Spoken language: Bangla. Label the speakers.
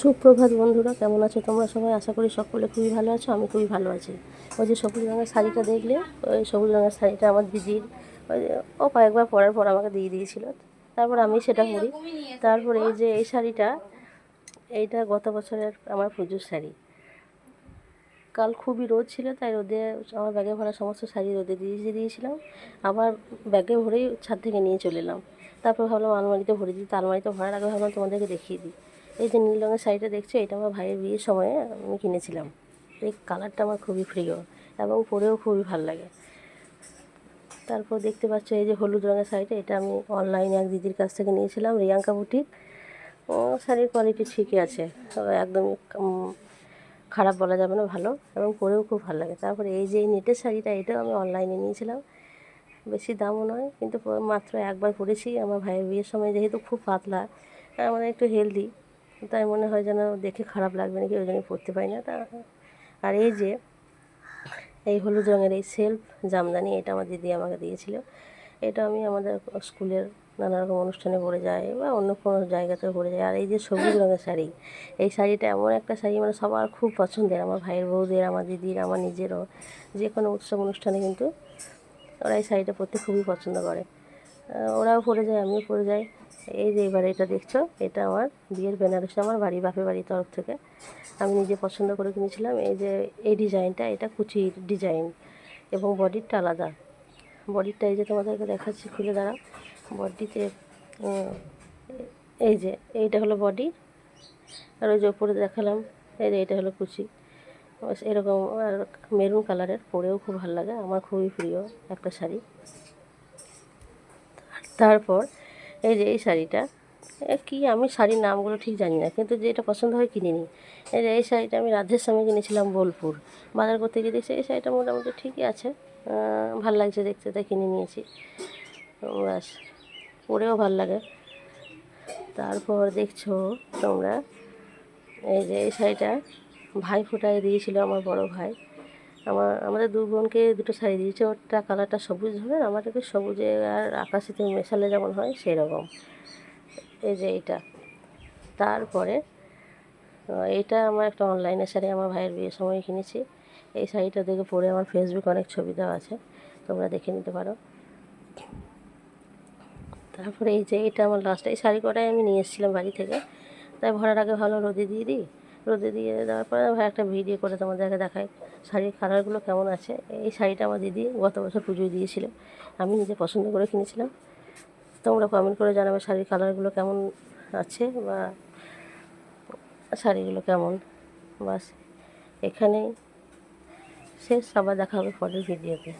Speaker 1: সুপ্রভাত বন্ধুরা, কেমন আছো তোমরা সবাই? আশা করি সকলে খুবই ভালো আছো, আমি খুবই ভালো আছি। ওই যে সবুজ রঙের শাড়িটা দেখলে, ওই সবুজ রঙের শাড়িটা আমার দিদির, ওই ও কয়েকবার পরার পর আমাকে দিয়ে দিয়েছিল। তারপর আমি সেটা পরি। তারপরে এই যে এই শাড়িটা, এইটা গত বছরের আমার পুজোর শাড়ি। কাল খুবই রোদ ছিল, তাই রোদে আমার ব্যাগে ভরা সমস্ত শাড়ি রোদে দিয়ে দিয়েছিলাম। আবার ব্যাগে ভরেই ছাদ থেকে নিয়ে চলে এলাম। তারপর ভাবলাম আলমারিতে ভরে দিই আলমারিতে ভরার আগে ভাবলাম তোমাদেরকে দেখিয়ে দিই। এই যে নীল রঙের শাড়িটা দেখছ, এটা আমার ভাইয়ের বিয়ের সময়ে, আমি কিনেছিলাম। এই কালারটা আমার খুবই প্রিয় এবং পরেও খুবই ভালো লাগে। তারপর দেখতে পাচ্ছ এই যে হলুদ রঙের শাড়িটা, এটা আমি অনলাইনে এক দিদির কাছ থেকে নিয়েছিলাম, রিয়াঙ্কা বুটিক। ও, শাড়ির কোয়ালিটি ঠিকই আছে, তবে একদমই খারাপ বলা যাবে না, ভালো এবং পরেও খুব ভালো লাগে। তারপরে এই যে নেটের শাড়িটা, এটাও আমি অনলাইনে নিয়েছিলাম। বেশি দামও নয়, কিন্তু মাত্র একবার পরেছি। আমার ভাইয়ের বিয়ের সময় যেহেতু খুব পাতলা মানে একটু হেলদি তাই মনে হয় যেন দেখে খারাপ লাগবে নাকি ওই জন্য পরতে পারি না। তা আর এই যে, এই হলুদ রঙের এই সেলফ জামদানি, এটা আমার দিদি আমাকে দিয়েছিল। এটা আমি আমাদের স্কুলের নানা রকম অনুষ্ঠানে পরে যাই বা অন্য কোনো জায়গাতেও পরে যাই। আর এই যে সবুজ রঙের শাড়ি, এই শাড়িটা এমন একটা শাড়ি মানে সবার খুব পছন্দের। আমার ভাইয়ের বউদের, আমার দিদির, আমার নিজেরও যে কোনো উৎসব অনুষ্ঠানে কিন্তু ওরা এই শাড়িটা পরতে খুবই পছন্দ করে। ওরাও পরে যায়, আমিও পরে যাই। এই যে এবার এটা দেখছ, এটা আমার বিয়ের বেনারসি আমার বাড়ি, বাপের বাড়ির তরফ থেকে। আমি নিজে পছন্দ করে কিনেছিলাম, এই যে এই ডিজাইনটা, এটা কুচির ডিজাইন এবং বডিরটা আলাদা। বডিরটা এই যে তোমাদেরকে দেখাচ্ছি, খুলে দাঁড়া বডিতে এই যে, এইটা হলো বডি। আর ওই যে ওপরে দেখালাম, এই যে এটা হলো কুচি। এরকম, আর মেরুন কালারের, পরেও খুব ভালো লাগে। আমার খুবই প্রিয় একটা শাড়ি। তারপর এই যে এই শাড়িটা কি আমি শাড়ির নামগুলো ঠিক জানি না, কিন্তু যেটা পছন্দ হয় কিনে নিই। এই যে এই শাড়িটা আমি রাধের সময় কিনেছিলাম বোলপুর, বাজার করতে গিয়ে দেখছি এই শাড়িটা মোটামুটি ঠিকই আছে ভালো লাগছে দেখতে, তাই কিনে নিয়েছি। ব্যাস, পরেও ভালো লাগে। তারপর দেখছ তোমরা, এই যে এই শাড়িটা ভাই ফোটায় দিয়েছিল আমার বড় ভাই। আমার, আমাদের দু বোনকে দুটো শাড়ি দিয়েছে। ওটা কালারটা সবুজ হবে আমার একটু সবুজে আর আকাশিতে মেশালে যেমন হয় সেই রকম এই যে এইটা তারপরে এইটা আমার একটা অনলাইনে শাড়ি, আমার ভাইয়ের বিয়ের সময় কিনেছি। এই শাড়িটা দেখে পরে আমার ফেসবুকে অনেক ছবি দেওয়া আছে। তোমরা দেখে নিতে পারো। তারপরে এই যে এটা আমার লাস্ট এই শাড়ি কটাই আমি নিয়ে এসেছিলাম বাড়ি থেকে। তাই ভরার আগে ভালো রোদে দিয়ে দিই। রোদে দিয়ে দেওয়ার পরে ভাই একটা ভিডিও করে তোমাদেরকে দেখাই। শাড়ির কালারগুলো কেমন আছে? এই শাড়িটা আমার দিদি গত বছর পুজোয় দিয়েছিল। আমি নিজে পছন্দ করে কিনেছিলাম। তোমরা কমেন্ট করে জানাবে শাড়ির কালারগুলো কেমন আছে বা শাড়িগুলো কেমন। বাস, এখানেই শেষ। আবার দেখা হবে পরের ভিডিওতে